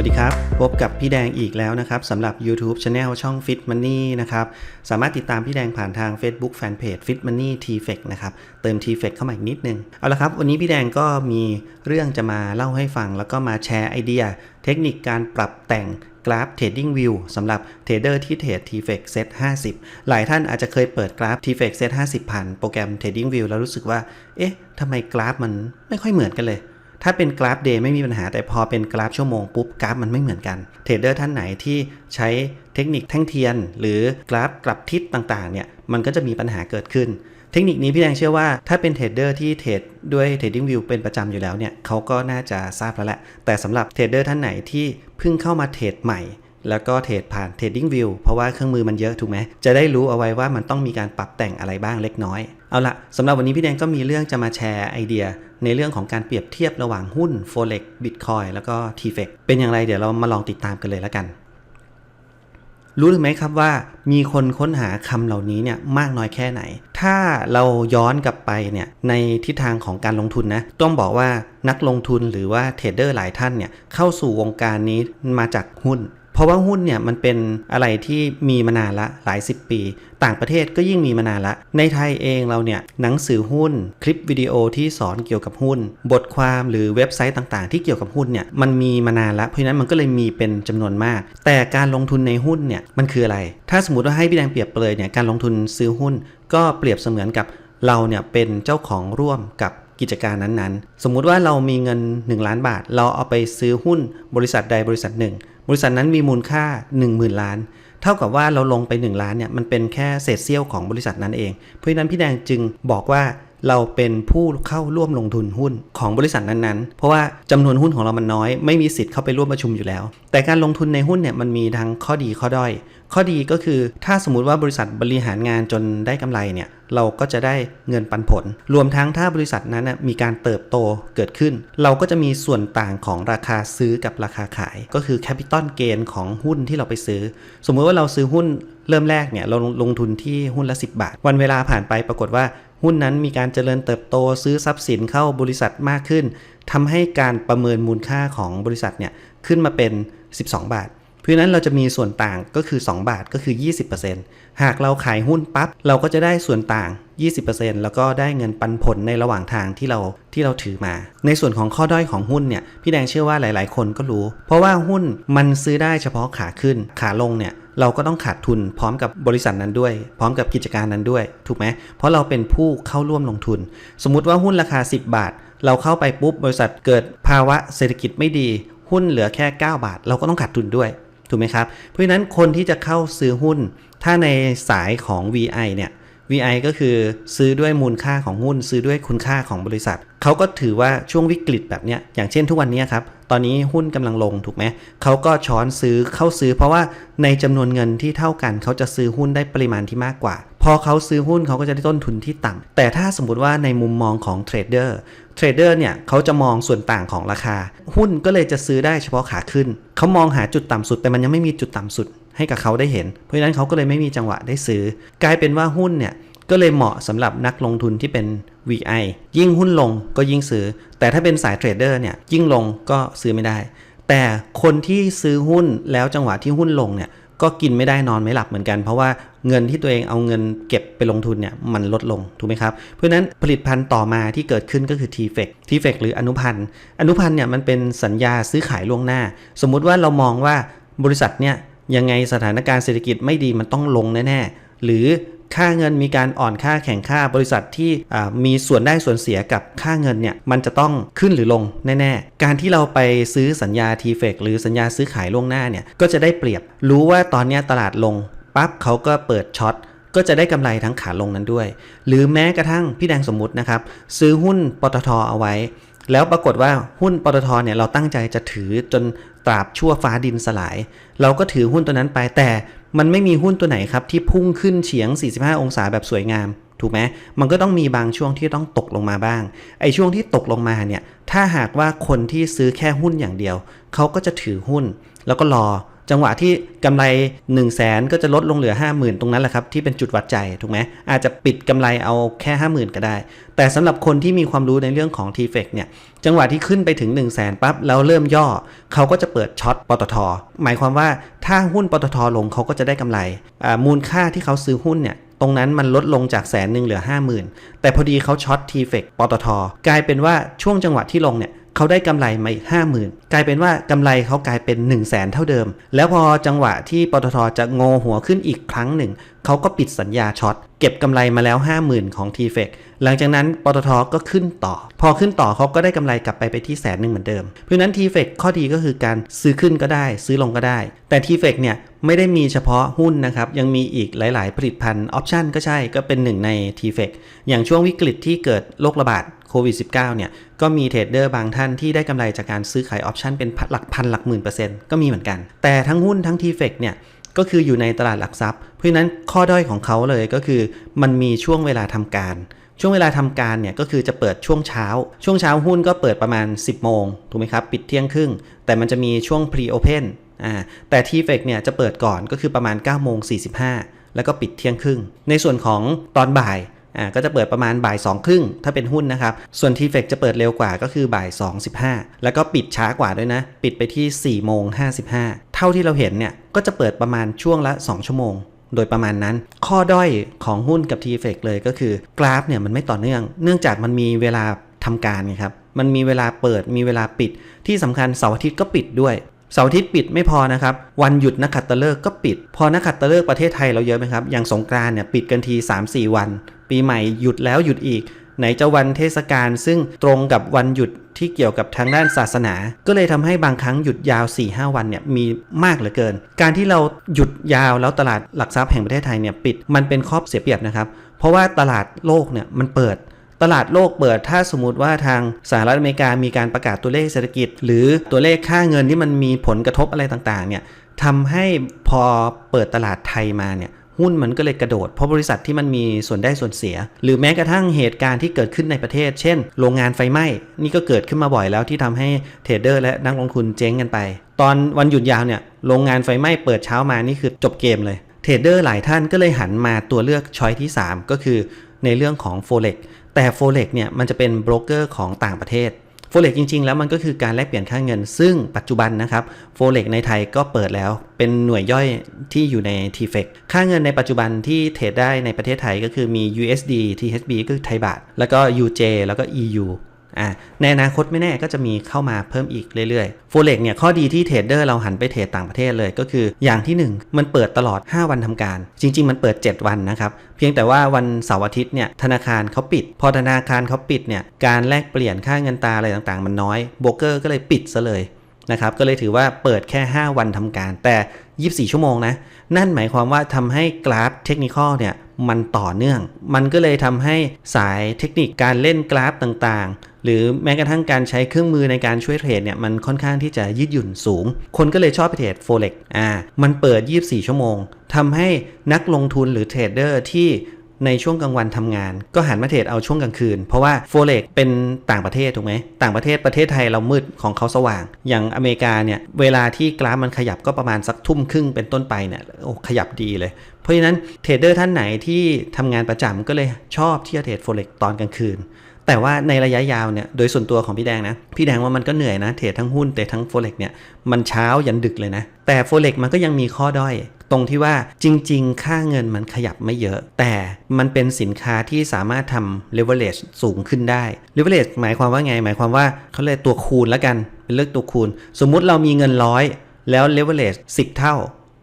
วัสดีครับ พบกับพี่แดงอีกแล้วนะครับสำหรับ YouTube Channel ช่อง Fit Money นะครับ สามารถติดตามพี่แดงผ่านทาง Facebook Fanpage Fit Money t f e c นะครับ เติม t f e c เข้ามาอีกนิดนึง เอาละครับ วันนี้พี่แดงก็มีเรื่องจะมาเล่าให้ฟัง แล้วก็มาแชร์ไอเดีย เทคนิคการปรับแต่งกราฟ Trading View สำหรับเทรดเดอร์ที่เทรด t f e c Set 50 หลายท่านอาจจะเคยเปิดกราฟ t f e c Set 50 ผ่านโปรแกรม Trading View แล้วรู้สึกว่า เอ๊ะทำไมกราฟมันไม่ค่อยเหมือนกันเลย ถ้าเป็นกราฟเดย์ไม่มีปัญหาแต่พอเป็นกราฟชั่วโมงปุ๊บกราฟมันไม่เหมือนกันเทรดเดอร์ท่านไหนที่ใช้เทคนิคแท่งเทียน หรือกราฟกลับทิศต่างๆเนี่ยมันก็จะมีปัญหาเกิดขึ้น เทคนิคนี้พี่แดงเชื่อว่าถ้าเป็นเทรดเดอร์ที่เทรดด้วย Trading View เป็นประจำอยู่แล้วเนี่ยเขาก็น่าจะทราบแล้วแหละแต่สำหรับเทรดเดอร์ท่านไหนที่เพิ่งเข้ามาเทรดใหม่แล้วก็เทรดผ่าน Trading View เพราะว่าเครื่องมือมันเยอะถูกไหม จะได้รู้เอาไว้ว่ามันต้องมีการปรับแต่งอะไรบ้างเล็กน้อย เอาละสำหรับวันนี้พี่แดงก็มีเรื่องจะมาแชร์ไอเดีย ในเรื่องของการเปรียบเทียบระหว่างหุ้น Forex Bitcoin แล้วก็ t f e c เป็นอย่างไรเดี๋ยวเรามาลองติดตามกันเลยแล้วกัน รู้หรือไหมครับว่ามีคนค้นหาคำเหล่านี้เนี่ยมากน้อยแค่ไหน ถ้าเราย้อนกลับไปเนี่ยในทิศทางของการลงทุนนะต้องบอกว่านักลงทุนหรือว่าเทรดเดอร์หลายท่านเนี่ยเข้าสู่วงการนี้มาจากหุ้น เพราะว่าหุ้นเนี่ยมันเป็นอะไรที่มีมานานละหลายสิบปี ต่างประเทศก็ยิ่งมีมานานละ ในไทยเองเราเนี่ยหนังสือหุ้น คลิปวิดีโอที่สอนเกี่ยวกับหุ้น บทความหรือเว็บไซต์ต่างๆ ที่เกี่ยวกับหุ้นเนี่ยมันมีมานานละเพราะฉะนั้นมันก็เลยมีเป็นจำนวนมาก แต่การลงทุนในหุ้นเนี่ยมันคืออะไร ถ้าสมมติว่าให้พี่แดงเปรียบเปรยเนี่ยการลงทุนซื้อหุ้น ก็เปรียบเสมือนกับเราเนี่ยเป็นเจ้าของร่วมกับ กิจการนั้นๆ สมมุติว่าเรามีเงิน 1 ล้านบาท เราเอาไปซื้อหุ้นบริษัทใดบริษัทหนึ่ง บริษัทนั้นมีมูลค่า 10,000 ล้าน เท่ากับว่าเราลงไป 1 ล้านเนี่ยมันเป็นแค่เศษเสี้ยวของบริษัทนั้นเอง เพราะฉะนั้นพี่แดงจึงบอกว่า เราเป็นผู้เข้าร่วมลงทุนหุ้นของบริษัทนั้นๆ เพราะว่าจำนวนหุ้นของเรามันน้อย ไม่มีสิทธิ์เข้าไปร่วมประชุมอยู่แล้ว แต่การลงทุนในหุ้นเนี่ยมันมีทั้งข้อดีข้อด้อย ข้อดีก็คือถ้าสมมติว่าบริษัทบริหารงานจนได้กำไรเนี่ยเราก็จะได้เงินปันผล รวมทั้งถ้าบริษัทนั้นนะมีการเติบโตเกิดขึ้น เราก็จะมีส่วนต่างของราคาซื้อกับราคาขาย ก็คือแคปิตอลเกนของหุ้นที่เราไปซื้อ สมมุติว่าเราซื้อหุ้นเริ่มแรกเนี่ยเราลงทุนที่หุ้นละ 10 บาท วันเวลาผ่านไปปรากฏว่า หุ้นนั้นมีการเจริญเติบโตซื้อทรัพย์สินเข้าบริษัทมากขึ้นทำให้การประเมินมูลค่าของบริษัทเนี่ยขึ้นมาเป็น 12 บาท ราะนั้นเราจะมีส่วนต่างก็คือ 2 บาทก็คือ 20%หากเราขายหุ้นปั๊บเราก็จะได้ส่วนต่าง 20%แล้วก็ได้เงินปันผลในระหว่างทางที่เราที่เราถือมา ในส่วนของข้อด้อยของหุ้นเนี่ยพี่แดงเชื่อว่าหลาย ๆ คนก็รู้ เพราะว่าหุ้นมันซื้อได้เฉพาะขาขึ้นขาลงเนี่ยเราก็ต้องขาดทุนพร้อมกับบริษัทนั้นด้วย พร้อมกับกิจการนั้นด้วย ถูกไหมเพราะเราเป็นผู้เข้าร่วมลงทุน สมมุติว่าหุ้นราคา 10 บาท เราเข้าไปปุ๊บบริษัทเกิดภาวะเศรษฐกิจไม่ดี หุ้นเหลือแค่ 9 บาท เราก็ต้องขาดทุนด้วย ถูกไหมครับ เพราะฉะนั้นคนที่จะเข้าซื้อหุ้น ถ้าในสายของ VI เนี่ย VI ก็คือซื้อด้วยมูลค่าของหุ้น ซื้อด้วยคุณค่าของบริษัท เขาก็ถือว่าช่วงวิกฤตแบบเนี้ย อย่างเช่นทุกวันนี้ครับ ตอนนี้หุ้นกำลังลงถูกไหม เขาก็ช้อนซื้อเข้าซื้อ เพราะว่าในจำนวนเงินที่เท่ากัน เขาจะซื้อหุ้นได้ปริมาณที่มากกว่า พอเขาซื้อหุ้นเขาก็จะได้ต้นทุนที่ต่ำแต่ถ้าสมมติว่าในมุมมองของเทรดเดอร์ เทรดเดอร์เนี่ยเขาจะมองส่วนต่างของราคา หุ้นก็เลยจะซื้อได้เฉพาะขาขึ้น เขามองหาจุดต่ำสุด แต่มันยังไม่มีจุดต่ำสุดให้กับเขาได้เห็น เพราะฉะนั้นเขาก็เลยไม่มีจังหวะได้ซื้อ กลายเป็นว่าหุ้นเนี่ยก็เลยเหมาะสำหรับนักลงทุนที่เป็น VI ยิ่งหุ้นลงก็ยิ่งซื้อ แต่ถ้าเป็นสายเทรดเดอร์เนี่ยยิ่งลงก็ซื้อไม่ได้ แต่คนที่ซื้อหุ้นแล้วจังหวะที่หุ้นลงเนี่ยก็กินไม่ได้นอนไม่หลับเหมือนกัน เพราะว่า เงินที่ตัวเองเอาเงินเก็บไปลงทุนเนี่ยมันลดลงถูกไหมครับ เพราะฉะนั้นผลิตภัณฑ์ต่อมาที่เกิดขึ้นก็คือ t f e c t f e c หรืออนุพันธ์อนุพันธ์เนี่ยมันเป็นสัญญาซื้อขายล่วงหน้า สมมุติว่าเรามองว่าบริษัทเนี่ยยังไงสถานการณ์เศรษฐกิจไม่ดีมันต้องลงแน่ๆหรือค่าเงินมีการอ่อนค่าแข่งค่าบริษัทที่มีส่วนได้ส่วนเสียกับค่าเงินเนี่ยมันจะต้องขึ้นหรือลงแน่ๆ การที่เราไปซื้อสัญญา t f e c หรือสัญญาซื้อขายล่วงหน้าเนี่ยก็จะได้เปรียบรู้ว่าตอนนี้ตลาดลง ปั๊บเขาก็เปิดช็อตก็จะได้กำไรทั้งขาลงนั้นด้วย หรือแม้กระทั่งพี่แดงสมมุตินะครับ ซื้อหุ้นปตทเอาไว้ แล้วปรากฏว่าหุ้นปตทเนี่ยเราตั้งใจจะถือจนตราบชั่วฟ้าดินสลาย เราก็ถือหุ้นตัวนั้นไปแต่มันไม่มีหุ้นตัวไหนครับที่พุ่งขึ้นเฉียง 45 องศาแบบสวยงาม ถูกไหมมันก็ต้องมีบางช่วงที่ต้องตกลงมาบ้าง ไอ้ช่วงที่ตกลงมาเนี่ยถ้าหากว่าคนที่ซื้อแค่หุ้นอย่างเดียว เขาก็จะถือหุ้น แล้วก็รอ จังหวะที่กำไร 1 0 0 0 0แสนก็จะลดลงเหลือ 50,000 ตรงนั้นแหละครับ ที่เป็นจุดวัดใจถูกไหมอาจจะปิดกำไรเอาแค่ 50,000 ก็ได้ แต่สำหรับคนที่มีความรู้ในเรื่องของ t f e c เนี่ยจังหวะที่ขึ้นไปถึง 1 0 0 0 0แสนปั๊บแล้วเริ่มย่อเขาก็จะเปิดช็อตปตท หมายความว่าถ้าหุ้นปตทลงเขาก็จะได้กำไรมูลค่าที่เขาซื้อหุ้นเนี่ยตรงนั้นมันลดลงจากแสนหนึ่งเหลือ 50,000 แต่พอดีเขาช็อต t f e c ปตท กลายเป็นว่าช่วงจังหวะที่ลงเนี่ย เขาได้กำไรมาอีกห้าหมื่นกลายเป็นว่ากำไรเขากลายเป็น1นึ่งแสนเท่าเดิม แล้วพอจังหวะที่ปตทจะงอหัวขึ้นอีกครั้งหนึ่ง เขาก็ปิดสัญญาช็อตเก็บกำไรมาแล้ว 50,000 ของ t f e c หลังจากนั้นปตทก็ขึ้นต่อ พอขึ้นต่อเขาก็ได้กำไรกลับไปไปที่แสนหนึ่งเหมือนเดิม เพราะนั้น t f e c ข้อดีก็คือการซื้อขึ้นก็ได้ ซื้อลงก็ได้ แต่ t f e c เนี่ยไม่ได้มีเฉพาะหุ้นนะครับ ยังมีอีกหลาย ๆ ผลิตภัณฑ์ออปชันก็ใช่ก็เป็นหนึ่งใน t f e c อย่างช่วงวิกฤตที่เกิดโรคระบาดโควิด -19 เนี่ยก็มีเทรดเดอร์บางท่านที่ได้กำไรจากการซื้อขายออปชันเป็นหลักพันหลักหมื่นเปอร์เซ็นต์ก็มีเหมือนกัน แต่ทั้งหุ้นทั้ง t f e c เนี่ยก็คืออยู่ในตลาดหลักทรัพย์ เพราะฉะนั้นข้อด้อยของเขาเลยก็คือ มันมีช่วงเวลาทำการ ช่วงเวลาทำการเนี่ยก็คือจะเปิดช่วงเช้า ช่วงเช้าหุ้นก็เปิดประมาณ 10 โมงถูกไหมครับ ปิดเที่ยงครึ่ง แต่มันจะมีช่วง pre open อ่าแต่ t f e c เนี่ยจะเปิดก่อนก็คือประมาณ9โมง45 แล้วก็ปิดเที่ยงครึ่ง ในส่วนของตอนบ่ายอ่าก็จะเปิดประมาณบ่าย2ครึ่งถ้าเป็นหุ้นนะครับ ส่วน t f e c จะเปิดเร็วกว่าก็คือบ่าย2 15 แล้วก็ปิดช้ากว่าด้วยนะ ปิดไปที่4โมง55 เท่าที่เราเห็นเนี่ยก็จะเปิดประมาณช่วงละ 2 ชั่วโมง โดยประมาณนั้น ข้อด้อยของหุ้นกับ t f e c เลยก็คือกราฟเนี่ยมันไม่ต่อเนื่อง เนื่องจากมันมีเวลาทำการครับ มันมีเวลาเปิดมีเวลาปิด ที่สำคัญเสาร์อาทิตย์ก็ปิดด้วยเสาร์อาทิตย์ปิดไม่พอนะครับ วันหยุดนักขัตฤกษ์ก็ปิด พอนักขัตฤกษ์ประเทศไทยเราเยอะไหมครับ อย่างสงกรานต์เนี่ยปิดกันที 3-4 วัน ปีใหม่หยุดแล้วหยุดอีก ไหนจะวันเทศกาลซึ่งตรงกับวันหยุดที่เกี่ยวกับทางด้านศาสนา ก็เลยทำให้บางครั้งหยุดยาว 4-5วันเนี่ยมีมากเหลือเกิน การที่เราหยุดยาวแล้วตลาดหลักทรัพย์แห่งประเทศไทยเนี่ยปิดมันเป็นข้อเสียเปรียบนะครับ เพราะว่าตลาดโลกเนี่ยมันเปิดตลาดโลกเปิดถ้าสมมติว่าทางสหรัฐอเมริกามีการประกาศตัวเลขเศรษฐกิจ หรือตัวเลขค่าเงินที่มันมีผลกระทบอะไรต่างๆเนี่ยทำให้พอเปิดตลาดไทยมาเนี่ย หุ้นมันก็เลยกระโดด เพราะบริษัทที่มันมีส่วนได้ส่วนเสีย หรือแม้กระทั่งเหตุการณ์ที่เกิดขึ้นในประเทศ เช่น โรงงานไฟไหม้ นี่ก็เกิดขึ้นมาบ่อยแล้วที่ทำให้เทรดเดอร์และนักลงทุนเจ๊งกันไป ตอนวันหยุดยาวเนี่ยโรงงานไฟไหม้เปิดเช้ามานี่คือจบเกมเลย เทรดเดอร์หลายท่านก็เลยหันมาตัวเลือกช้อยที่ 3 ก็คือในเรื่องของ Forex แต่ Forex เนี่ยมันจะเป็นโบรกเกอร์ของต่างประเทศ ฟเร็กจริง ๆ แล้วมันก็คือการแลกเปลี่ยนค่าเงิน ซึ่งปัจจุบันนะครับโฟเล็กในไทยก็เปิดแล้วเป็นหน่วยย่อยที่อยู่ใน t f e c ค่าเงินในปัจจุบันที่เทรดได้ในประเทศไทยก็คือมี USD THB ก็คือไทยบาท แล้วก็ UJ แล้วก็ EU อ่าในอนาคตไม่แน่ก็จะมีเข้ามาเพิ่มอีกเรื่อยๆ Forex เนี่ยข้อดีที่เทรดเดอร์เราหันไปเทรดต่างประเทศเลยก็คือ อย่างที่ 1 มันเปิดตลอด 5 วันทำการ จริง ๆ มันเปิด 7 วันนะครับ เพียงแต่ว่าวันเสาร์อาทิตย์เนี่ยธนาคารเขาปิด พอธนาคารเขาปิดเนี่ยการแลกเปลี่ยนค่าเงินตราอะไรต่างๆ มันน้อยโบรกเกอร์ก็เลยปิดซะเลยนะครับก็เลยถือว่าเปิดแค่ 5 วันทำการ แต่ 24 ชั่วโมงนะ นั่นหมายความว่าทำให้กราฟเทคนิคเนี่ยมันต่อเนื่อง มันก็เลยทำให้สายเทคนิคการเล่นกราฟต่างๆ หรือแม้กระทั่งการใช้เครื่องมือในการช่วยเทรดเนี่ยมันค่อนข้างที่จะยืดหยุ่นสูง คนก็เลยชอบไปเทรด Forex อ่ามันเปิด 24 ชั่วโมงทำให้นักลงทุนหรือเทรดเดอร์ที่ในช่วงกลางวันทำงาน ก็หันมาเทรดเอาช่วงกลางคืน เพราะว่า Forex เป็นต่างประเทศถูกไหมต่างประเทศประเทศไทยเรามืดของเขาสว่าง อย่างอเมริกาเนี่ยเวลาที่กราฟมันขยับก็ประมาณสักทุ่มครึ่งเป็นต้นไปเนี่ยโอ้ขยับดีเลย เพราะฉะนั้นเทรดเดอร์ท่านไหนที่ทำงานประจำก็เลยชอบที่จะเทรด Forex ตอนกลางคืน แต่ว่าในระยะยาวเนี่ยโดยส่วนตัวของพี่แดงนะ พี่แดงว่ามันก็เหนื่อยนะเทรดทั้งหุ้นเทรดทั้ง Forex เนี่ยมันเช้ายันดึกเลยนะ แต่ Forex มันก็ยังมีข้อด้อย ตรงที่ว่าจริง ๆ ค่าเงินมันขยับไม่เยอะ แต่มันเป็นสินค้าที่สามารถทำ leverage สูงขึ้นได้ leverage หมายความว่าไง หมายความว่าเขาเลยกตัวคูณแล้วกันเป็นเลือกตัวคูณ สมมุติเรามีเงินร้อยแล้ว leverage 10 เท่า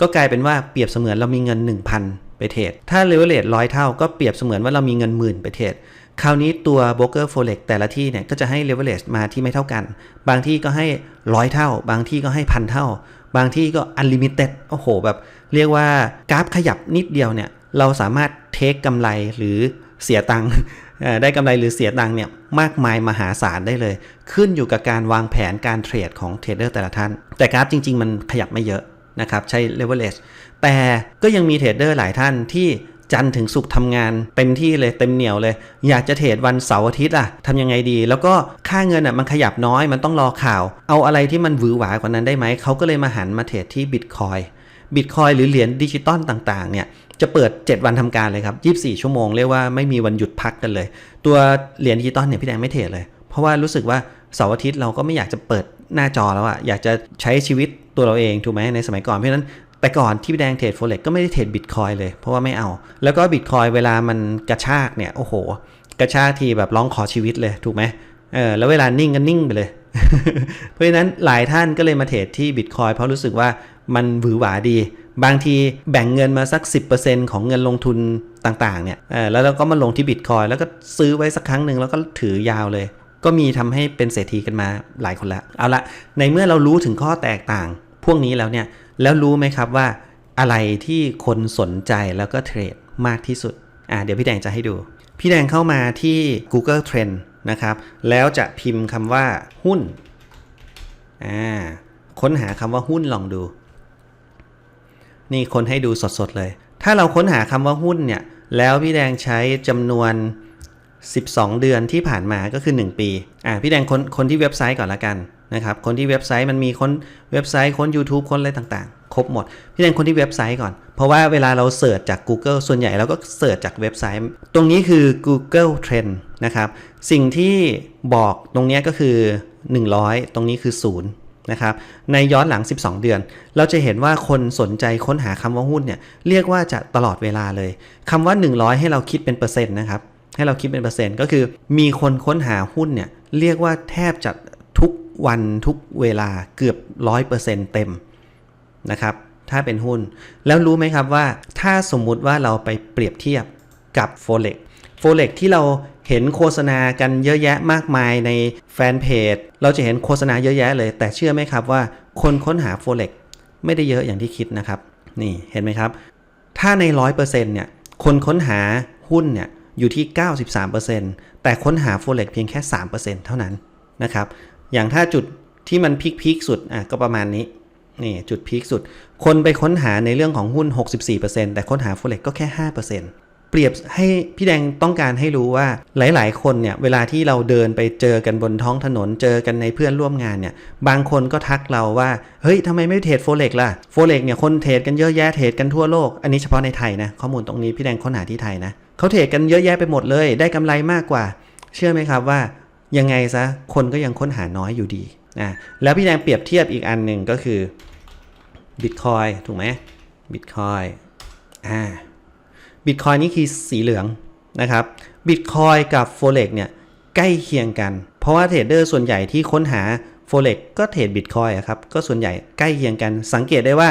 ก็กลายเป็นว่าเปรียบเสมือนเรามีเงิน 1,000 ไปเทรดถ้า leverage ร้อยเท่าก็เปรียบเสมือนว่าเรามีเงินหมื่นไปเทรด คราวนี้ตัว broker forex แต่ละที่เนี่ยก็จะให้ leverage มาที่ไม่เท่ากัน บางที่ก็ให้ร้อยเท่า บางที่ก็ให้พันเท่า บางที่ก็ unlimited โอ้โหแบบ เรียกว่ากราฟขยับนิดเดียวเนี่ย เราสามารถเทคกำไรหรือเสียตังค์ได้กำไรหรือเสียตังค์เนี่ยมากมายมหาศาลได้เลย ขึ้นอยู่กับการวางแผนการเทรดของเทรดเดอร์แต่ละท่าน แต่กราฟจริง ๆ มันขยับไม่เยอะนะครับใช้ leverage แต่ก็ยังมีเทรดเดอร์หลายท่านที่ จันทร์ถึงศุกร์ทำงาน เต็มที่เลยเต็มเหนียวเลย อยากจะเทรดวันเสาร์อาทิตย์ล่ะทำยังไงดี แล้วก็ค่าเงินอะมันขยับน้อยมันต้องรอข่าว เอาอะไรที่มันหวือหวากว่านั้นได้ไหมเขาก็เลยมาหันมาเทรดที่บิตคอยบิตคอยหรือเหรียญดิจิตอลต่างๆเนี่ยจะเปิด 7 วันทำการเลยครับ 24 ชั่วโมงเรียกว่าไม่มีวันหยุดพักกันเลย ตัวเหรียญดิจิตอลเนี่ยพี่แดงไม่เทรดเลย เพราะว่ารู้สึกว่าเสาร์อาทิตย์เราก็ไม่อยากจะเปิดหน้าจอแล้วอะอยากจะใช้ชีวิตตัวเราเองถูกไหมในสมัยก่อนเพราะฉะนั้น แต่ก่อนที่พี่แดงเทรดโฟเล็กก็ไม่ได้เทรดบิตคอยเลย เพราะว่าไม่เอา แล้วก็บิตคอยเวลามันกระชากเนี่ยโอ้โห กระชากทีแบบร้องขอชีวิตเลยถูกไหมเออแล้วเวลานิ่งก็นิ่งไปเลย เพราะฉะนั้นหลายท่านก็เลยมาเทรดที่บิตคอยเพราะรู้สึกว่ามันหวือหวาดี บางทีแบ่งเงินมาสัก 10%ของเงินลงทุนต่างๆเนี่ยเออแล้วเราก็มาลงที่บิตคอยแล้วก็ซื้อไว้สักครั้งหนึ่งแล้วก็ถือยาวเลย ก็มีทำให้เป็นเศรษฐีกันมาหลายคนแล้วเอาละในเมื่อเรารู้ถึงข้อแตกต่าง พวกนี้แล้วเนี่ย แล้วรู้ไหมครับว่าอะไรที่คนสนใจแล้วก็เทรดมากที่สุด อ่าเดี๋ยวพี่แดงจะให้ดู พี่แดงเข้ามาที่ Google Trend นะครับ แล้วจะพิมพ์คำว่าหุ้น อ่า ค้นหาคำว่าหุ้นลองดู นี่คนให้ดูสดๆเลย ถ้าเราค้นหาคำว่าหุ้นเนี่ย แล้วพี่แดงใช้จำนวน 12 เดือนที่ผ่านมาก็คือ 1 ปี อ่าพี่แดงคนคนที่เว็บไซต์ก่อนละกัน นะครับคนที่เว็บไซต์มันมีคนเว็บไซต์คน YouTube คนอะไรต่างๆ ครบหมด พี่แดงคนที่เว็บไซต์ก่อน เพราะว่าเวลาเราเสิร์ชจาก Google ส่วนใหญ่เราก็เสิร์ชจากเว็บไซต์ ตรงนี้คือ Google Trend นะครับ สิ่งที่บอกตรงนี้ก็คือ 100 ตรงนี้คือ 0 นะครับ ในย้อนหลัง 12 เดือน เราจะเห็นว่าคนสนใจค้นหาคำว่าหุ้นเนี่ยเรียกว่าจะตลอดเวลาเลยคำว่า 100 ให้เราคิดเป็นเปอร์เซ็นต์นะครับให้เราคิดเป็นเปอร์เซ็นต์ก็คือมีคนค้นหาหุ้นเนี่ยเรียกว่าแทบจะ วันทุกเวลาเกือบ 100%เต็มนะครับ ถ้าเป็นหุ้น แล้วรู้ไหมครับว่าถ้าสมมุติว่าเราไปเปรียบเทียบกับ Forex Forex ที่เราเห็นโฆษณากันเยอะแยะมากมายในแฟนเพจ เราจะเห็นโฆษณาเยอะแยะเลย แต่เชื่อไหมครับว่าคนค้นหา Forex ไม่ได้เยอะอย่างที่คิดนะครับ นี่เห็นไหมครับ ถ้าใน 100%เนี่ย คนค้นหาหุ้นเนี่ยอยู่ที่ 93%แต่ค้นหา Forex เพียงแค่ 3%เท่านั้นนะครับ อย่างถ้าจุดที่มันพีคพีคสุดอะก็ประมาณนี้นี่จุดพีคสุด คนไปค้นหาในเรื่องของหุ้น 64%แต่ค้นหา Forex ก็แค่ 5%เปรียบให้พี่แดงต้องการให้รู้ว่าหลาย ๆ คนเนี่ยเวลาที่เราเดินไปเจอกันบนท้องถนนเจอกันในเพื่อนร่วมงานเนี่ยบางคนก็ทักเราว่า เฮ้ยทำไมไม่เทรดโฟเล็กล่ะโฟเล็กเนี่ยคนเทรดกันเยอะแยะเทรดกันทั่วโลก อันนี้เฉพาะในไทยนะข้อมูลตรงนี้พี่แดงค้นหาที่ไทยนะเขาเทรดกันเยอะแยะไปหมดเลย ได้กำไรมากกว่า เชื่อไหมครับว่า ยังไงซะคนก็ยังค้นหาน้อยอยู่ดีนะแล้วพี่แดงเปรียบเทียบอีกอันหนึ่งก็คือบิตคอยถูกไหมบิตคอยอ่าบิตคอยนี่คือสีเหลืองนะครับบิตคอยกับ Forex เนี่ยใกล้เคียงกัน เพราะว่าเทรดเดอร์ส่วนใหญ่ที่ค้นหา Forex ก็เทรดบิตคอยครับก็ส่วนใหญ่ใกล้เคียงกัน สังเกตได้ว่า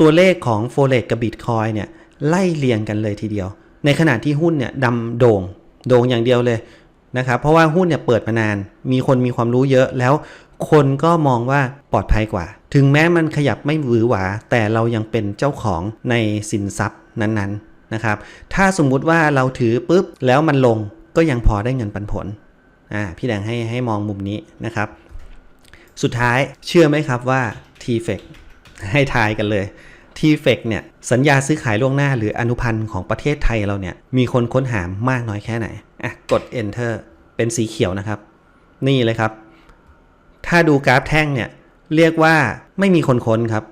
ตัวเลขของ Forex กับบิตคอยเนี่ยไล่เรียงกันเลยทีเดียว ในขณะที่หุ้นเนี่ยดำโด่ง โด่งอย่างเดียวเลย นะครับเพราะว่าหุ้นเนี่ยเปิดมานาน มีคนมีความรู้เยอะแล้วคนก็มองว่าปลอดภัยกว่า ถึงแม้มันขยับไม่หวือหวา แต่เรายังเป็นเจ้าของในสินทรัพย์นั้นๆนะครับ ถ้าสมมุติว่าเราถือปุ๊บแล้วมันลงก็ยังพอได้เงินปันผลอ่าพี่แดงให้ให้มองมุมนี้นะครับ สุดท้ายเชื่อไหมครับว่า t f e c ให้ทายกันเลย t f e c เนี่ยสัญญาซื้อขายล่วงหน้าหรืออนุพันธ์ของประเทศไทยเราเนี่ยมีคนค้นหามากน้อยแค่ไหน อะกด enter เป็นสีเขียวนะครับ นี่เลยครับ ถ้าดูกราฟแท่งเนี่ยเรียกว่าไม่มีคนค้นครับ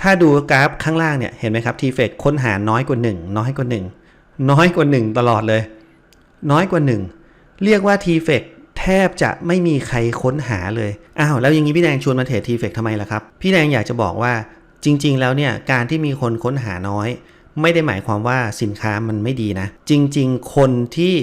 ถ้าดูกราฟข้างล่างเนี่ยเห็นไหมครับทีเฟกค้นหาน้อยกว่า 1 น้อยกว่า 1 น้อยกว่า 1 ตลอดเลย น้อยกว่า 1 เรียกว่าทีเฟกแทบจะไม่มีใครค้นหาเลย อ้าวแล้วอย่างนี้พี่แดงชวนมาเทรดทีเฟกทำไมล่ะครับ พี่แดงอยากจะบอกว่าจริง ๆ แล้วเนี่ยการที่มีคนค้นหาน้อย ไม่ได้หมายความว่าสินค้ามันไม่ดีนะ จริง ๆ คนที่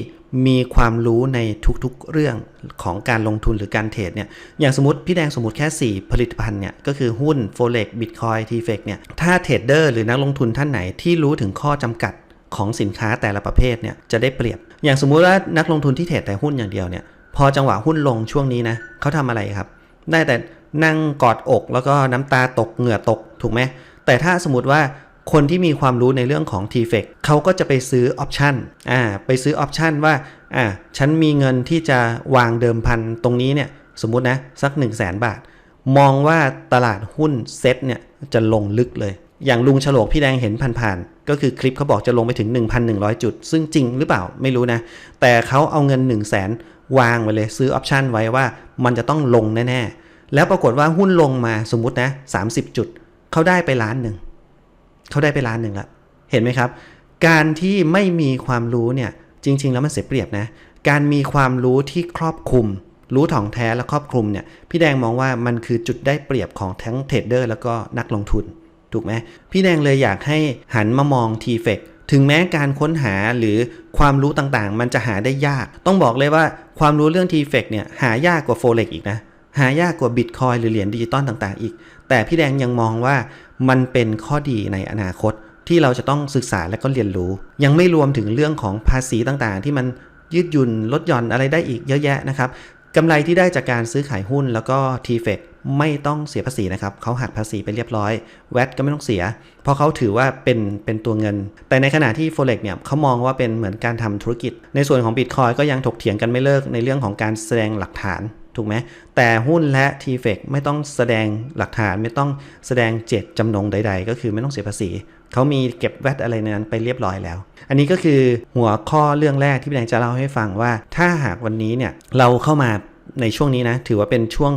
มีความรู้ในทุกๆเรื่องของการลงทุนหรือการเทรดเนี่ย อย่างสมมติพี่แดงสมมติแค่ 4 ผลิตภัณฑ์เนี่ย ก็คือหุ้น Forex Bitcoin t f e c เนี่ย ถ้าเทรดเดอร์หรือนักลงทุนท่านไหนที่รู้ถึงข้อจำกัดของสินค้าแต่ละประเภทเนี่ย จะได้เปรียบ อย่างสมมุติว่านักลงทุนที่เทรดแต่หุ้นอย่างเดียวเนี่ย พอจังหวะหุ้นลงช่วงนี้นะเขาทำอะไรครับ ได้แต่นั่งกอดอกแล้วก็น้ำตาตกเหงื่อตกถูกไหมแต่ถ้าสมมติว่า คนที่มีความรู้ในเรื่องของ t f e c เขาก็จะไปซื้อออปชันอ่าไปซื้อออปชันว่าอ่าฉันมีเงินที่จะวางเดิมพันตรงนี้เนี่ยสมมุตินะ สัก 1 0 0 0 0แสนบาท มองว่าตลาดหุ้นเซ็ตเนี่ยจะลงลึกเลย อย่างลุงฉลกพี่แดงเห็นผ่านๆ ก็คือคลิปเขาบอกจะลงไปถึง 1,100 จุด ซึ่งจริงหรือเปล่าไม่รู้นะ แต่เขาเอาเงิน 1 0 0 0 0แสนวางไว้เลยซื้อออปชันไว้ว่ามันจะต้องลงแน่ๆ แล้วปรากฏว่าหุ้นลงมาสมมตินะ 30 จุด เขาได้ไปล้านหนึ่ง เขาได้ไปล้านหนึ่งละเห็นไหมครับ การที่ไม่มีความรู้เนี่ยจริง ๆ แล้วมันเสียเปรียบนะการมีความรู้ที่ครอบคลุม รู้ถ่องแท้และครอบคลุมเนี่ยพี่แดงมองว่ามันคือจุดได้เปรียบของทั้งเทรดเดอร์แล้วก็นักลงทุน ถูกไหมพี่แดงเลยอยากให้หันมามอง t f e c ถึงแม้การค้นหาหรือความรู้ต่างๆ มันจะหาได้ยาก ต้องบอกเลยว่าความรู้เรื่อง t f e c เนี่ยหายากกว่า Forex อีกนะ หายากกว่า Bitcoin หรือเหรียญดิจิตอลต่างๆ อีก แต่พี่แดงยังมองว่ามันเป็นข้อดีในอนาคตที่เราจะต้องศึกษาและก็เรียนรู้ ยังไม่รวมถึงเรื่องของภาษีต่างๆ ที่มันยืดหยุ่นลดหย่อนอะไรได้อีกเยอะแยะนะครับกำไรที่ได้จากการซื้อขายหุ้นแล้วก็ t f e c ไม่ต้องเสียภาษีนะครับเขาหักภาษีไปเรียบร้อย แวดก็ไม่ต้องเสีย เพราะเขาถือว่าเป็นเป็นตัวเงิน แต่ในขณะที่ Forex เนี่ยเขามองว่าเป็นเหมือนการทำธุรกิจ ในส่วนของ Bitcoin ก็ยังถกเถียงกันไม่เลิกในเรื่องของการแสดงหลักฐาน ถูกไหมแต่หุ้นและ t f e c ไม่ต้องแสดงหลักฐานไม่ต้องแสดงเจตจำนงใด ๆ ก็คือไม่ต้องเสียภาษี เขามีเก็บแวดอะไรในนั้นไปเรียบร้อยแล้ว อันนี้ก็คือหัวข้อเรื่องแรกที่พี่แดงจะเล่าให้ฟังว่า ถ้าหากวันนี้เนี่ยเราเข้ามาในช่วงนี้นะ ถือว่าเป็นช่วง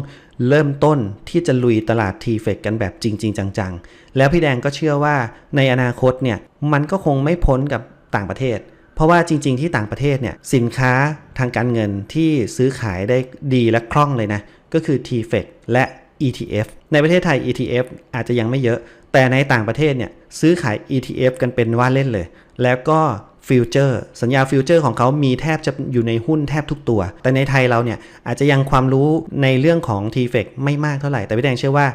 เริ่มต้นที่จะลุยตลาด t f e c กันแบบจริง ๆ จัง ๆ แล้วพี่แดงก็เชื่อว่าในอนาคตเนี่ยมันก็คงไม่พ้นกับต่างประเทศ ราะว่าจริง ๆ ที่ต่างประเทศเนี่ยสินค้าทางการเงินที่ซื้อขายได้ดีและคล่องเลยนะ ก็คือ t f e c และ ETF ในประเทศไทย ETF อาจจะยังไม่เยอะ แต่ในต่างประเทศเนี่ยซื้อขาย ETF กันเป็นว่าเล่นเลย แล้วก็ฟิวเจอร์สัญญาฟิวเจอร์ของเขามีแทบจะอยู่ในหุ้นแทบทุกตัว แต่ในไทยเราเนี่ยอาจจะยังความรู้ในเรื่องของ t f e c ไม่มากเท่าไหร่ แต่พี่แดงเชื่อว่า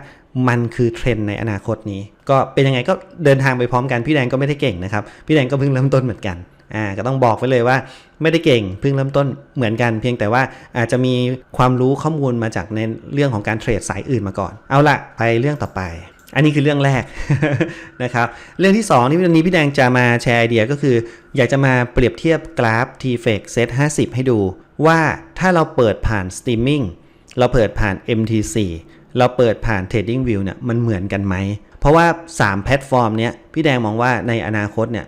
มันคือเทรนด์ในอนาคตนี้ ก็เป็นยังไงก็เดินทางไปพร้อมกัน พี่แดงก็ไม่ได้เก่งนะครับ พี่แดงก็เพิ่งเริ่มต้นเหมือนกัน อ่าก็ต้องบอกไว้เลยว่าไม่ได้เก่งเพิ่งเริ่มต้นเหมือนกัน เพียงแต่ว่าอาจจะมีความรู้ข้อมูลมาจากในเรื่องของการเทรดสายอื่นมาก่อน เอาละไปเรื่องต่อไป อันนี้คือเรื่องแรกนะครับเรื่องที่ 2 ที่วันนี้พี่แดงจะมาแชร์ไอเดียก็คือ อยากจะมาเปรียบเทียบกราฟ t f e c Set 50 ให้ดู ว่าถ้าเราเปิดผ่าน Streaming เราเปิดผ่าน MT4 เราเปิดผ่าน Trading View เนี่ยมันเหมือนกันไหม เพราะว่า 3 แพลตฟอร์มเนี้ยพี่แดงมองว่าในอนาคตเนี่ย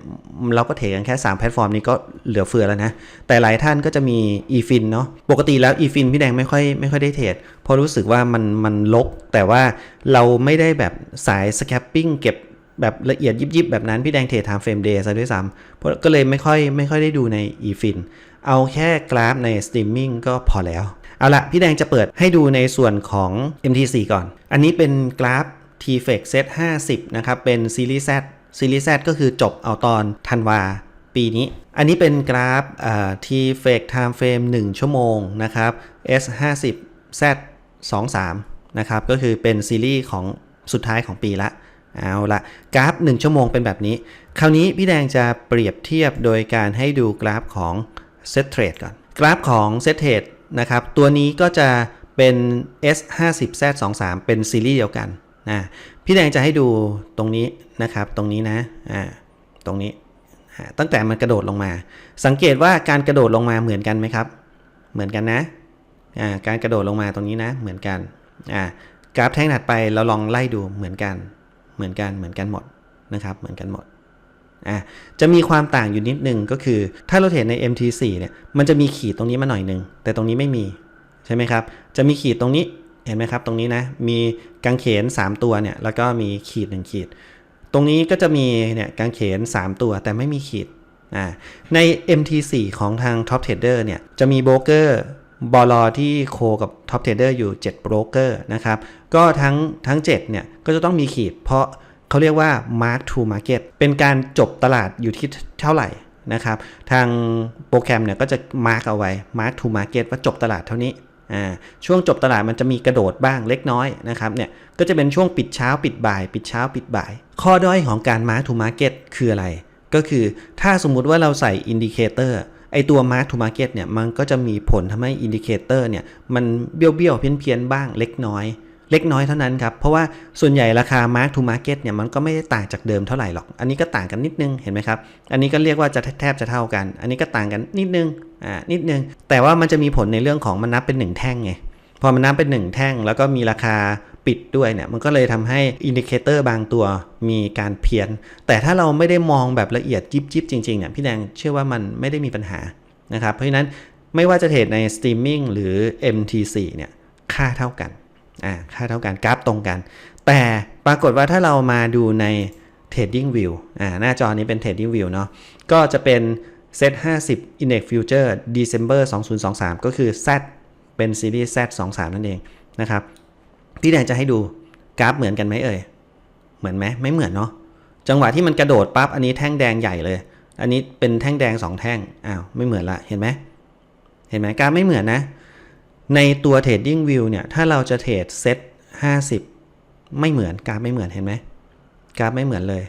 เราก็เทรดกันแค่ 3 แพลตฟอร์มนี้ก็เหลือเฟือแล้วนะ แต่หลายท่านก็จะมี eFin เนาะปกติแล้ว eFin พี่แดงไม่ค่อยไม่ค่อยได้เทรดเพราะรู้สึกว่ามันมันลก แต่ว่าเราไม่ได้แบบสาย scalping เก็บแบบละเอียดยิบๆแบบนั้นพี่แดงเทรด time frame day ซะด้วยซ้ำเพราะก็เลยไม่ค่อยไม่ค่อยได้ดูใน eFin เอาแค่กราฟใน streaming ก็พอแล้วเอาละพี่แดงจะเปิดให้ดูในส่วนของ MT4 ก่อน อันนี้เป็นกราฟ t f e c Set 50นะครับ เป็นซีรีส์ Z ซีรีส์ Z ก็คือจบเอาตอนธันวาปีนี้ อันนี้เป็นกราฟ t f e c Time Frame 1 ชั่วโมงนะครับ S50 Z 23นะครับ ก็คือเป็นซีรีส์ของสุดท้ายของปีละ เอาละกราฟ 1 ชั่วโมงเป็นแบบนี้ คราวนี้พี่แดงจะเปรียบเทียบโดยการให้ดูกราฟของ Set Trade ก่อน กราฟของ Set Trade นะครับ ตัวนี้ก็จะเป็น S50Z23 เป็นซีรีส์เดียวกัน นะพี่แดงจะให้ดูตรงนี้นะครับ ตรงนี้นะอ่าตรงนี้ตั้งแต่มันกระโดดลงมา สังเกตว่าการกระโดดลงมาเหมือนกันไหมครับ เหมือนกันนะอ่าการกระโดดลงมาตรงนี้นะ เหมือนกันอ่ากราฟแท่งถัดไปเราลองไล่ดูเหมือนกัน เหมือนกันเหมือนกันหมดนะครับ เหมือนกันหมดอะจะมีความต่างอยู่นิดนึงก็คือ ถ้าเราเห็นใน MT4 เนี่ยมันจะมีขีดตรงนี้มาหน่อยนึงแต่ตรงนี้ไม่มีใช่ไหมครับ จะมีขีดตรงนี้ เห็นไหมครับ ตรงนี้นะมีกางเขน 3 ตัวเนี่ยแล้วก็มีขีด 1 ขีด ตรงนี้ก็จะมีเนี่ยกางเขน 3 ตัวแต่ไม่มีขีดอ่าใน MT4 ของทาง Top Trader เนี่ยจะมีโบรกเกอร์บอลอที่โคกับ Top Trader อยู่ 7 โบรกเกอร์นะครับ ก็ทั้งทั้ง 7 เนี่ย ก็จะต้องมีขีด เพราะเขาเรียกว่า mark to market เป็นการจบตลาดอยู่ที่เท่าไหร่นะครับ ทางโปรแกรมเนี่ยก็จะ mark เอาไว้ mark to market ว่าจบตลาดเท่านี้ อ่าช่วงจบตลาดมันจะมีกระโดดบ้างเล็กน้อยนะครับเนี่ยก็จะเป็นช่วงปิดเช้าปิดบ่าย ปิดเช้าปิดบ่าย ข้อด้อยของการมาร์ทูมาร์เก็ตคืออะไร ก็คือถ้าสมมุติว่าเราใส่อินดิเคเตอร์ไอตัวมาร์ทูมาร์เก็ตเนี่ยมันก็จะมีผลทำให้อินดิเคเตอร์เนี่ยมันเบี้ยวเบี้ยวเพี้ยนเพียนบ้างเล็กน้อย เล็กน้อยเท่านั้นครับ เพราะว่าส่วนใหญ่ราคา mark to market เนี่ยมันก็ไม่ได้ต่างจากเดิมเท่าไหร่หรอก อันนี้ก็ต่างกันนิดนึงเห็นไหมครับ อันนี้ก็เรียกว่าจะแทบจะเท่ากัน อันนี้ก็ต่างกันนิดนึงอ่านิดนึง แต่ว่ามันจะมีผลในเรื่องของมันนับเป็น 1 แท่งไงพอมันนับเป็น 1 แท่งแล้วก็มีราคาปิดด้วยเนี่ยมันก็เลยทำให้อินดิเคเตอร์บางตัวมีการเพี้ยน แต่ถ้าเราไม่ได้มองแบบละเอียดจิบจิบจริงๆเนี่ยพี่แดงเชื่อว่ามันไม่ได้มีปัญหานะครับเพราะฉะนั้นไม่ว่าจะเทรดในสตรีมมิ่งหรือ MT4 เนี่ยค่าเท่ากัน อ่าค่าเท่ากันกราฟตรงกัน แต่ปรากฏว่าถ้าเรามาดูใน Trading View อ่าหน้าจอนี้เป็น Trading View เนาะก็จะเป็น Set 50 Index Future December 2023 ก็คือ Z เป็นซีรีส์ Z 23นั่นเองนะครับพี่แดงจะให้ดูกราฟเหมือนกันไหมเอ่ย เหมือนไหมไม่เหมือนเนาะจังหวะที่มันกระโดดปั๊บอันนี้แท่งแดงใหญ่เลย อันนี้เป็นแท่งแดง 2 แท่งอ้าวไม่เหมือนละเห็นไหมเห็นไหมกราฟไม่เหมือนนะ ในตัว Trading View เนี่ย ถ้าเราจะเทรดเซ็ต50 ไม่เหมือนกราฟไม่เหมือนเห็นไหมกราฟไม่เหมือนเลย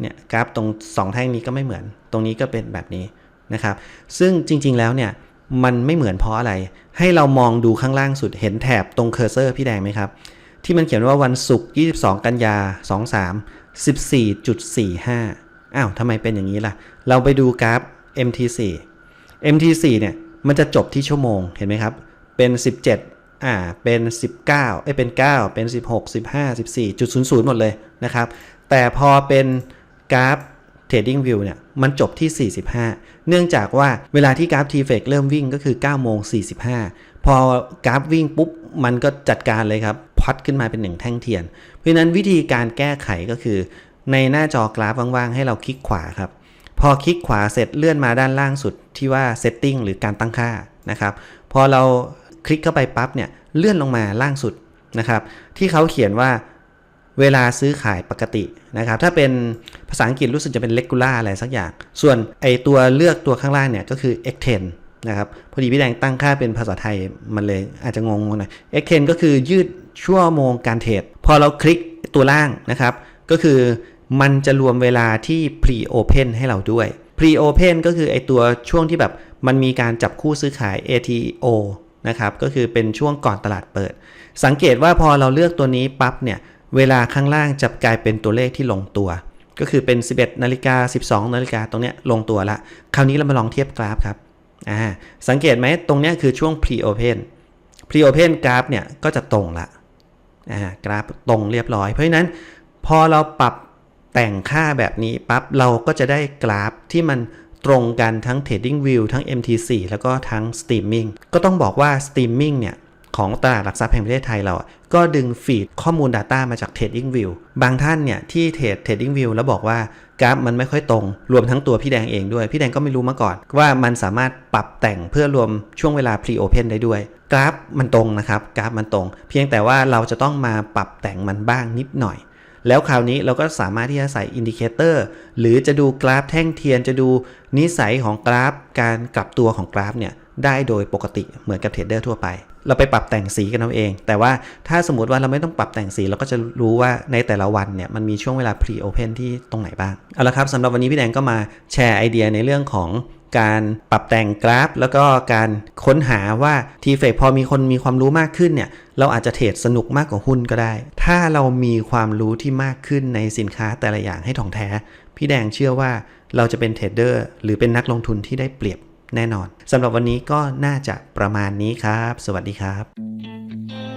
เนี่ยกราฟตรง 2 แท่งนี้ก็ไม่เหมือน ตรงนี้ก็เป็นแบบนี้นะครับ ซึ่งจริง ๆ แล้วเนี่ยมันไม่เหมือนเพราะอะไร ให้เรามองดูข้างล่างสุดเห็นแถบตรงเคอร์เซอร์พี่แดงไหมครับ ที่มันเขียนว่าวันศุกร์22 กันยา 23 14.45 อ้าวทำไมเป็นอย่างนี้ล่ะ เราไปดูกราฟ MT4 MT4 เนี่ยมันจะจบที่ชั่วโมงเห็นไหมครับ เป็น 17 อ่า เป็น 19เอ้ยเป็น 9 เป็น 16 15 14.00 หมดเลยนะครับ แต่พอเป็นกราฟ Trading View เนี่ย มันจบที่ 45 เนื่องจากว่าเวลาที่กราฟ t f e c เริ่มวิ่งก็คือ9โมง45 พอกราฟวิ่งปุ๊บ มันก็จัดการเลยครับ พัดขึ้นมาเป็นหนึ่งแท่งเทียน เพราะฉะนั้นวิธีการแก้ไขก็คือ ในหน้าจอกราฟว่างๆ ให้เราคลิกขวาครับ พอคลิกขวาเสร็จเลื่อนมาด้านล่างสุดที่ว่า Setting หรือการตั้งค่านะครับ พอเรา คลิกเข้าไปปั๊บเนี่ยเลื่อนลงมาล่างสุดนะครับ ที่เขาเขียนว่าเวลาซื้อขายปกตินะครับ ถ้าเป็นภาษาอังกฤษรู้สึกจะเป็น regular อะไรสักอย่าง ส่วนไอตัวเลือกตัวข้างล่างเนี่ยก็คือ x10 นะครับ พอดีพี่แดงตั้งค่าเป็นภาษาไทยมันเลยอาจจะงงๆหน่อย x10 ก็คือยืดชั่วโมงการเทรด พอเราคลิกตัวล่างนะครับ ก็คือมันจะรวมเวลาที่ pre open ให้เราด้วย pre open ก็คือไอตัวช่วงที่แบบมันมีการจับคู่ซื้อขาย ATO นะครับก็คือเป็นช่วงก่อนตลาดเปิด สังเกตว่าพอเราเลือกตัวนี้ปั๊บเนี่ยเวลาข้างล่างจะกลายเป็นตัวเลขที่ลงตัว ก็คือเป็น 11นาฬิกา12นาฬิกาตรงเนี้ยลงตัวละ คราวนี้เรามาลองเทียบกราฟครับอ่าสังเกตไหมตรงเนี้ยคือช่วง pre open pre open กราฟเนี่ยก็จะตรงละอ่ากราฟตรงเรียบร้อย เพราะฉะนั้นพอเราปรับแต่งค่าแบบนี้ปั๊บเราก็จะได้กราฟที่มัน ตรงกันทั้ง Trading View ทั้ง MT4 แล้วก็ทั้ง Streaming ก็ต้องบอกว่า Streaming เนี่ยของตลาดหลักทรัพย์แห่งประเทศไทยเราอะก็ดึงฟีดข้อมูล Data มาจาก Trading View บางท่านเนี่ยที่เทรด Trading View แล้วบอกว่ากราฟมันไม่ค่อยตรง รวมทั้งตัวพี่แดงเองด้วย พี่แดงก็ไม่รู้มาก่อน ว่ามันสามารถปรับแต่งเพื่อรวมช่วงเวลา Pre Open ได้ด้วย กราฟมันตรงนะครับ กราฟมันตรง เพียงแต่ว่าเราจะต้องมาปรับแต่งมันบ้างนิดหน่อย แล้วคราวนี้เราก็สามารถที่จะใส่อินดิเคเตอร์หรือจะดูกราฟแท่งเทียนจะดูนิสัยของกราฟ การกลับตัวของกราฟเนี่ย ได้โดยปกติเหมือนกับเทรดเดอร์ทั่วไป เราไปปรับแต่งสีกันเอาเอง แต่ว่าถ้าสมมติว่าเราไม่ต้องปรับแต่งสีเราก็จะรู้ว่าในแต่ละวันเนี่ยมันมีช่วงเวลา pre open ที่ตรงไหนบ้าง เอาละครับสำหรับวันนี้พี่แดงก็มาแชร์ไอเดียในเรื่องของการปรับแต่งกราฟ แล้วก็การค้นหาว่าทีเฟกพอมีคนมีความรู้มากขึ้นเนี่ยเราอาจจะเทรดสนุกมากกว่าหุ้นก็ได้ ถ้าเรามีความรู้ที่มากขึ้นในสินค้าแต่ละอย่างให้ถ่องแท้ พี่แดงเชื่อว่าเราจะเป็นเทรดเดอร์หรือเป็นนักลงทุนที่ได้เปรียบ แน่นอนสำหรับวันนี้ก็น่าจะประมาณนี้ครับ สวัสดีครับ